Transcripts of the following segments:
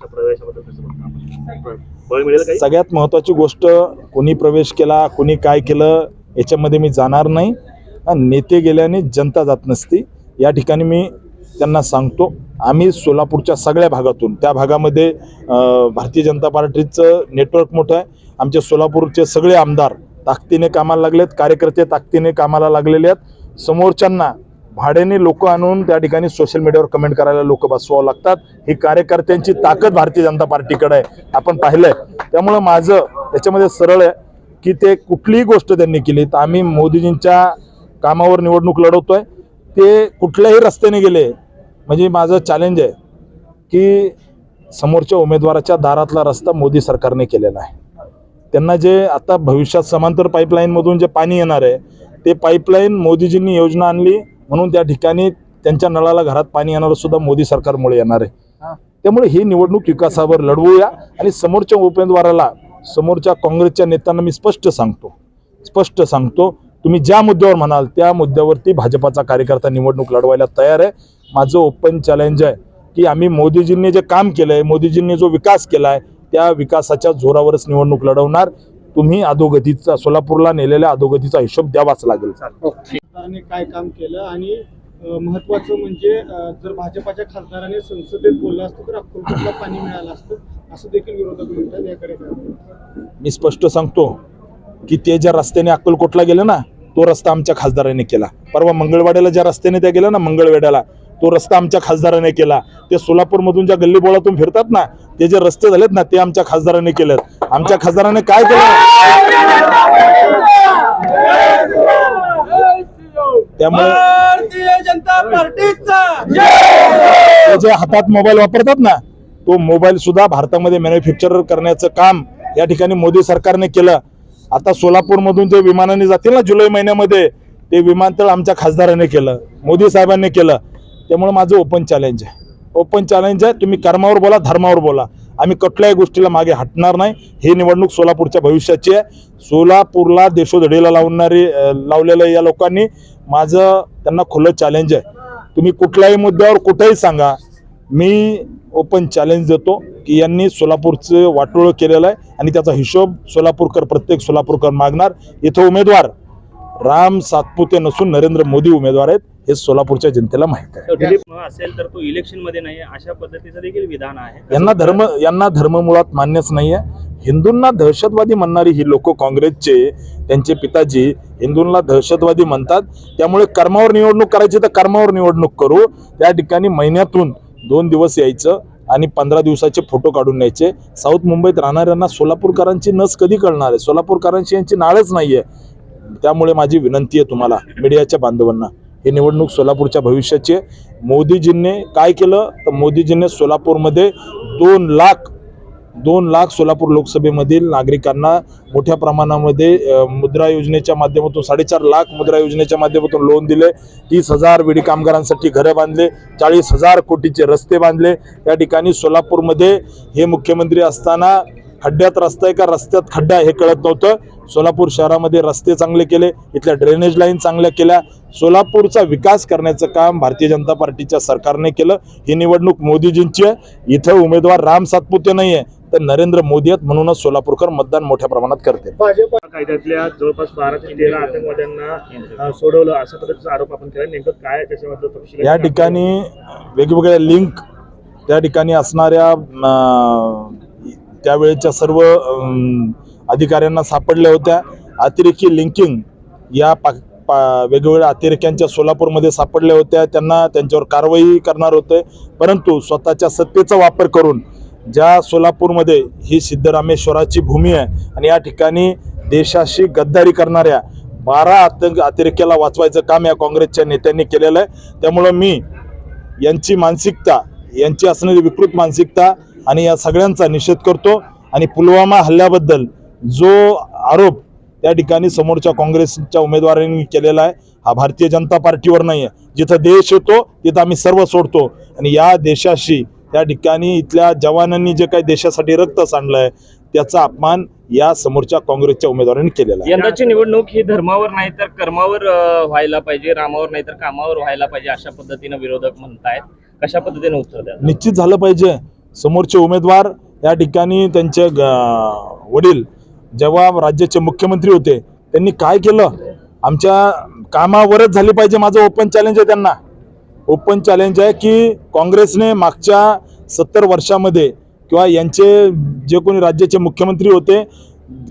भाजपच्या प्रवेशाबद्दल कसं बळ मिळेल काही? सगळ्यात महत्त्वाची गोष्ट कोणी प्रवेश केला कोणी काय केलं याच्यामध्ये मी जाणार नाही. नेते गेल्याने जनता जात नसती. या ठिकाणी मी त्यांना सांगतो आम्ही सोलापूरच्या सगळ्या भागातून त्या भागामध्ये भारतीय जनता पार्टीचं नेटवर्क मोठं आहे. आमचे सोलापूरचे सगळे आमदार ताकदीने कामाला लागलेत कार्यकर्ते ताकदीने कामाला लागलेले आहेत. समोरच्यांना भाड्याने लोक आणून त्या ठिकाणी सोशल मीडियावर कमेंट करायला लोक बसवावं लागतात. ही कार्यकर्त्यांची ताकद भारतीय जनता पार्टीकडे आहे. आपण पाहिलंय. त्यामुळं माझं याच्यामध्ये सरळ आहे की ते कुठलीही गोष्ट त्यांनी केली तर आम्ही मोदीजींच्या कामावर निवडणूक लढवतोय. ते कुठल्याही रस्त्याने गेले म्हणजे माझं चॅलेंज आहे की समोरच्या उमेदवाराच्या दारातला रस्ता मोदी सरकारने केलेला आहे. त्यांना जे आता भविष्यात समांतर पाईपलाईनमधून जे पाणी येणार आहे ते पाईपलाईन मोदीजींनी योजना आणली. म्हणून त्या ठिकाणी त्यांच्या नळाला घरात पाणी येणार सुद्धा मोदी सरकारमुळे येणार आहे. त्यामुळे ही निवडणूक विकासावर लढवूया आणि समोरच्या उमेदवाराला समोरच्या काँग्रेसच्या नेत्यांना मी स्पष्ट सांगतो. स्पष्ट सांगतो तुम्ही ज्या मुद्द्यावर म्हणाल त्या मुद्द्यावरती भाजपाचा कार्यकर्ता निवडणूक लढवायला तयार आहे. माझं ओपन चॅलेंज आहे की आम्ही मोदीजींनी जे काम केलं आहे मोदीजींनी जो विकास केला आहे त्या विकासाच्या जोरावरच निवडणूक लढवणार. तुम्ही अधोगतीचा सोलापूरला नेलेल्या अधोगतीचा हिशोब द्यावाच लागेल. खासदारांनी काय काम केलं आणि महत्वाचं म्हणजे जर भाजपाच्या खासदाराने संसदेत बोललं असतं तर अक्कलकोटला पाणी मिळालं असतं असं देखील विरोधक म्हणतात याकडे मी स्पष्ट सांगतो की ते ज्या रस्त्याने अक्कलकोटला गेलं ना तो रस्ता आमच्या खासदाराने केला. परवा मंगळवाड्याला ज्या रस्त्याने त्या गेल्या ना मंगळवेड्याला तो रस्ता आमच्या खासदाराने केला. ते सोलापूरमधून ज्या गल्लीबोळातून फिरतात ना ते जे रस्ते झालेत ना ते आमच्या खासदाराने केलेत. आमच्या खासदाराने काय केलं? त्यामुळे भारतीय जनता पार्टीचा. जे हातात मोबाईल वापरतात ना तो मोबाईल सुद्धा भारतामध्ये मॅन्युफॅक्चर करण्याचं काम या ठिकाणी मोदी सरकारने केलं. आता सोलापूरमधून जे विमानाने जातील ना जुलै महिन्यामध्ये ते विमानतळ आमच्या खासदाराने केलं मोदी साहेबांनी केलं. त्यामुळे माझं ओपन चॅलेंज आहे. ओपन चॅलेंज आहे तुम्ही कर्मावर बोला धर्मावर बोला. आम्ही कुठल्याही गोष्टीला मागे हटणार नाही. ही निवडणूक सोलापूरच्या भविष्याची आहे. सोलापूरला देशोधडीला लावणारी अं, लावलेलं या लोकांनी. माझं त्यांना खुलं चॅलेंज आहे. तुम्ही कुठल्याही मुद्द्यावर कुठेही सांगा. मी ओपन चॅलेंज देतो की यांनी सोलापूरचं वाटोळं केलेलं आहे आणि त्याचा हिशोब सोलापूरकर प्रत्येक सोलापूरकर मागणार. इथं उमेदवार राम सातपुते नसून नरेंद्र मोदी उमेदवार आहेत हे सोलापूरच्या जनतेला माहीत आहे. असेल तर तो इलेक्शनमध्ये नाही अशा पद्धतीचं देखील विधान आहे. यांना धर्म यांना धर्म मुळात मान्यच नाही आहे हिंदूंना दहशतवादी म्हणणारी ही लोक काँग्रेसचे त्यांचे पिताजी हिंदूंना दहशतवादी म्हणतात. त्यामुळे कर्मावर निवडणूक करायची तर कर्मावर निवडणूक करू. त्या ठिकाणी महिन्यातून दोन दिवस यायचं आणि पंधरा दिवसाचे फोटो काढून न्यायचे. साऊथ मुंबईत राहणाऱ्यांना सोलापूरकरांची नस कधी कळणार आहे? सोलापूरकरांची यांची नाळच नाही आहे त्यामुळे माझी विनंती आहे तुम्हाला मीडियाच्या बांधवांना ही निवडणूक सोलापूरच्या भविष्याची आहे. मोदीजींनी काय केलं? तर मोदीजींनी सोलापूरमध्ये दोन लाख दोन लाख सोलापूर लोकसभेमधील नागरिकांना मोठ्या प्रमाणामध्ये मुद्रा योजनेच्या माध्यमातून साडेचार लाख मुद्रा योजनेच्या माध्यमातून लोन दिले. तीस हजार विडी कामगारांसाठी घरं बांधले. चाळीस हजार कोटीचे रस्ते बांधले. या ठिकाणी सोलापूरमध्ये हे मुख्यमंत्री असताना खड्ड्यात रस्ता आहे का? रस्त्यात खड्डा हे कळत नव्हतं. सोलापूर शहरामध्ये रस्ते चांगले केले. इथल्या ड्रेनेज लाईन चांगल्या केल्या. सोलापूरचा विकास करण्याचं काम भारतीय जनता पार्टीच्या सरकारने केलं. ही निवडणूक मोदीजींची आहे. इथं उमेदवार राम सातपुते नाही आहे तर नरेंद्र मोदी आहेत म्हणूनच सोलापूरकर मतदान मोठ्या प्रमाणात करते. भाजप कायद्यातल्या जवळपास बारा ते तेरा आतंकवाद्यांना सोडवलं अशा पद्धतीचा आरोप आपण केला. नेमकं काय त्याच्याबद्दल तपशील या ठिकाणी वेगवेगळ्या लिंक त्या ठिकाणी असणाऱ्या त्यावेळेच्या सर्व अधिकाऱ्यांना सापडल्या होत्या. अतिरेकी लिंकिंग या पा पा वेगवेगळ्या अतिरेक्यांच्या सोलापूरमध्ये सापडल्या होत्या. त्यांना त्यांच्यावर कारवाई करणार होते. परंतु स्वतःच्या सत्तेचा वापर करून ज्या सोलापूरमध्ये ही सिद्धरामेश्वराची भूमी आहे आणि या ठिकाणी देशाशी गद्दारी करणाऱ्या बारा आतंक अतिरेक्याला वाचवायचं काम या काँग्रेसच्या नेत्यांनी केलेलं आहे. त्यामुळं मी यांची मानसिकता यांची असणारी विकृत मानसिकता आणि या सगळ्यांचा निषेध करतो आणि पुलवामा हल्ल्याबद्दल जो आरोप त्या ठिकाणी समोरच्या काँग्रेसच्या उमेदवारांनी केलेला आहे हा भारतीय जनता पार्टीवर नाही आहे जिथं देश येतो तिथं आम्ही सर्व सोडतो आणि या देशाशी त्या ठिकाणी इथल्या जवानांनी जे काही देशासाठी रक्त सांडलंय त्याचा अपमान या समोरच्या काँग्रेसच्या उमेदवारांनी केलेला आहे. यंदाची निवडणूक ही धर्मावर नाही तर कर्मावर व्हायला पाहिजे रामावर नाही तर कामावर व्हायला पाहिजे अशा पद्धतीनं विरोधक म्हणतायत. कशा पद्धतीने उत्तर द्या निश्चित झालं पाहिजे. समोरचे उमेदवार या ठिकाणी त्यांचे वडील जेव्हा राज्याचे मुख्यमंत्री होते त्यांनी काय केलं? आमच्या कामावरच झाली पाहिजे माझं ओपन चॅलेंज आहे त्यांना. ओपन चॅलेंज आहे की काँग्रेसने मागच्या सत्तर वर्षामध्ये किंवा यांचे जे कोणी राज्याचे मुख्यमंत्री होते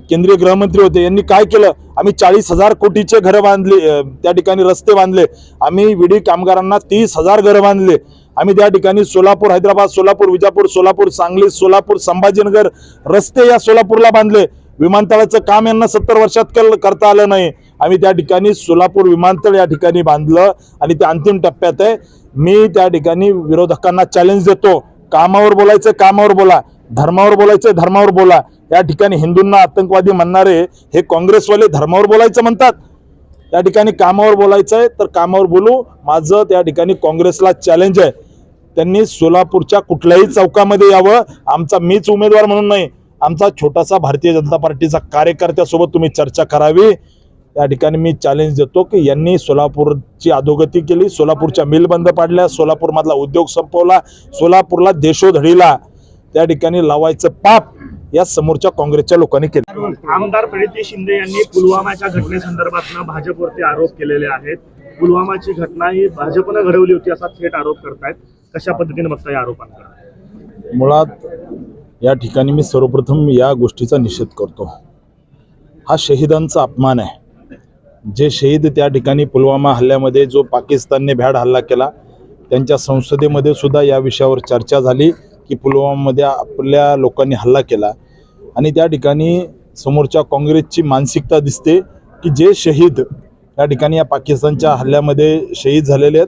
केंद्रीय गृहमंत्री होते यांनी काय केलं? आम्ही चाळीस हजार कोटीचे घरं बांधले त्या ठिकाणी रस्ते बांधले. आम्ही विडी कामगारांना तीस हजार घरं बांधले. आम्ही त्या ठिकाणी सोलापूर हैदराबाद सोलापूर विजापूर सोलापूर सांगली सोलापूर संभाजीनगर रस्ते या सोलापूरला बांधले. विमानतळाचं काम यांना सत्तर वर्षात कल करता आलं नाही. आम्ही त्या ठिकाणी सोलापूर विमानतळ या ठिकाणी बांधलं आणि ते अंतिम टप्प्यात आहे. मी त्या ठिकाणी विरोधकांना चॅलेंज देतो. कामावर बोलायचं कामावर बोला. धर्मावर बोलायचं धर्मावर बोला. या ठिकाणी हिंदूंना आतंकवादी म्हणणारे हे काँग्रेसवाले धर्मावर बोलायचं म्हणतात. त्या ठिकाणी कामावर बोलायचं आहे तर कामावर बोलू. माझं त्या ठिकाणी काँग्रेसला चॅलेंज आहे. त्यांनी सोलापूरच्या कुठल्याही चौकामध्ये यावं. आमचा मीच उमेदवार म्हणून नाही. आमचा छोटासा भारतीय जनता पार्टीचा कार्यकर्त्यासोबत तुम्ही चर्चा करावी. त्या ठिकाणी मी चॅलेंज देतो की यांनी सोलापूरची अधोगती केली. सोलापूरच्या मिल बंद पाडल्या. सोलापूरमधला उद्योग संपवला. सोलापूरला देशोधडीला त्या ठिकाणी लावायचं पाप या समोरच्या काँग्रेसच्या लोकांनी केलं. आमदार प्रणिती शिंदे यांनी पुलवामाच्या घटनेसंदर्भात भाजपवरती आरोप केलेले आहेत. पुलवामाची घटना ही भाजपनं घडवली होती असा थेट आरोप करतायत. कशा पद्धतीने बघता या आरोपांकडे? मुळात या ठिकाणी मी सर्वप्रथम या गोष्टीचा निषेध करतो. हा शहीदांचा अपमान आहे. जे शहीद त्या ठिकाणी पुलवामा हल्ल्यामध्ये जो पाकिस्तानने भ्याड हल्ला केला त्यांच्या संसदेमध्ये सुद्धा या विषयावर चर्चा झाली की पुलवामामध्ये आपल्या लोकांनी हल्ला केला. आणि त्या ठिकाणी समोरच्या काँग्रेसची मानसिकता दिसते की जे शहीद त्या ठिकाणी या पाकिस्तानच्या हल्ल्यामध्ये शहीद झालेले आहेत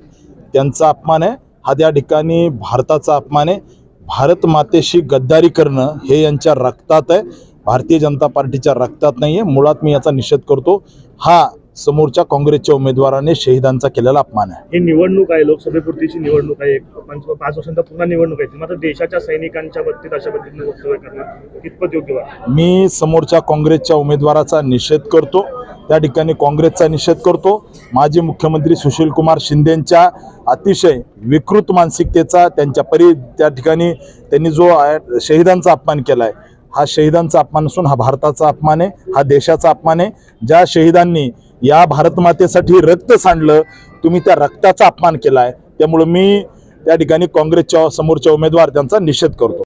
त्यांचा अपमान आहे. हा त्या ठिकाणी भारताचा अपमान आहे. भारत मातेशी गद्दारी करणं हे यांच्या रक्तात आहे. भारतीय जनता पार्टीच्या रक्तात नाही आहे मुळात मी याचा निषेध करतो. हा समोरच्या काँग्रेसच्या उमेदवाराने शहीदांचा केलेला अपमान आहे. ही निवडणूक आहे लोकसभेपुरतीची निवडणूक आहे. एक पंच पाच वर्षांचा पुन्हा निवडणूक आहे मात्र देशाच्या सैनिकांच्या बाबतीत अशा पद्धतीने वक्तव्य करणं कितपत योग्य वाटतं? मी समोरच्या काँग्रेसच्या उमेदवाराचा निषेध करतो. त्या ठिकाणी काँग्रेसचा निषेध करतो. माजी मुख्यमंत्री सुशीलकुमार शिंदेंच्या अतिशय विकृत मानसिकतेचा त्यांच्या परी त्या ठिकाणी त्यांनी जो शहीदांचा अपमान केला आहे हा शहीदांचा अपमान असून हा भारताचा अपमान आहे हा देशाचा अपमान आहे. ज्या शहीदांनी या भारतमातेसाठी रक्त सांडलं तुम्ही त्या रक्ताचा अपमान केला आहे त्यामुळं मी त्या ठिकाणी काँग्रेसच्या समोरच्या उमेदवार त्यांचा निषेध करतो.